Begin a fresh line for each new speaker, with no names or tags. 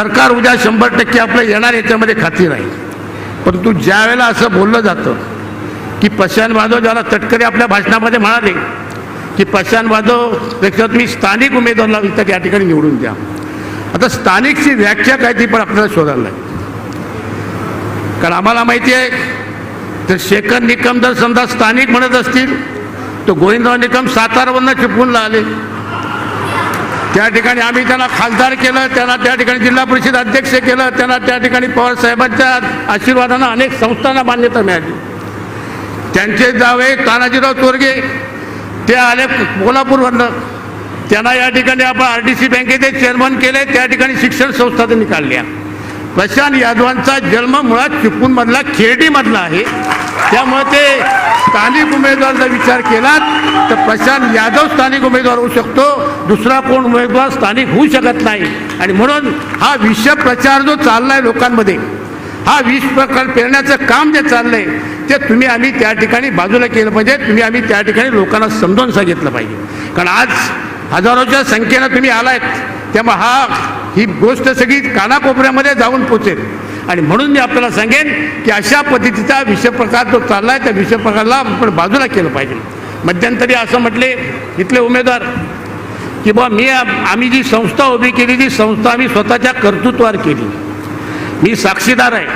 सरकार उद्या शंभर टक्के आपलं येणार याच्यामध्ये खात्री नाही. परंतु ज्या वेळेला असं बोललं जातं की प्रशांत माधव ज्याला तटकरे आपल्या भाषणामध्ये म्हणाले की प्रशांत माधवपेक्षा तुम्ही स्थानिक उमेदवाराला इथं या ठिकाणी निवडून द्या. आता स्थानिकची व्याख्या काय ती पण आपल्याला शोधायला लागेल. कारण आम्हाला माहिती आहे तर शेखर निकम जर समजा स्थानिक म्हणत असतील तर गोविंदराव निकम सातारावरनं चिपकून आले. त्या ठिकाणी आम्ही त्यांना खासदार केलं त्यांना त्या ठिकाणी जिल्हा परिषद अध्यक्ष केलं त्यांना त्या ठिकाणी पवारसाहेबांच्या आशीर्वादानं अनेक संस्थांना मान्यता मिळाली. त्यांचे जावे तानाजीराव तोरगे ते आले कोल्हापूरवरनं. त्यांना या ठिकाणी आपण आर डी सी बँकेचे चेअरमन केले त्या ठिकाणी शिक्षण संस्था त्यांनी काढल्या. प्रशांत यादवांचा जन्म मुळात चिपळूणमधला खेर्डीमधला आहे. त्यामुळे ते स्थानिक उमेदवाराचा विचार केलात तर प्रशांत यादव स्थानिक उमेदवार होऊ शकतो दुसरा कोण उमेदवार स्थानिक होऊ शकत नाही. आणि म्हणून हा विष प्रचार जो आहे लोकांमध्ये हा विष प्रकार पेरण्याचं काम जे चाललंय ते तुम्ही आम्ही त्या ठिकाणी बाजूला केलं पाहिजे तुम्ही आम्ही त्या ठिकाणी लोकांना समजावून सांगितलं पाहिजे. कारण आज हजारोच्या संख्येनं तुम्ही आलायत त्यामुळे हा ही गोष्ट सगळी कानाकोपऱ्यामध्ये जाऊन पोचेल. आणि म्हणून मी आपल्याला सांगेन की अशा पद्धतीचा विषप्रकार जो चालला आहे त्या विषयप्रकारला आपण बाजूला केलं पाहिजे. मध्यंतरी असं म्हटले इथले उमेदवार की बा मी आम्ही जी संस्था उभी केली ती संस्था आम्ही स्वतःच्या कर्तृत्वावर केली. मी साक्षीदार आहे.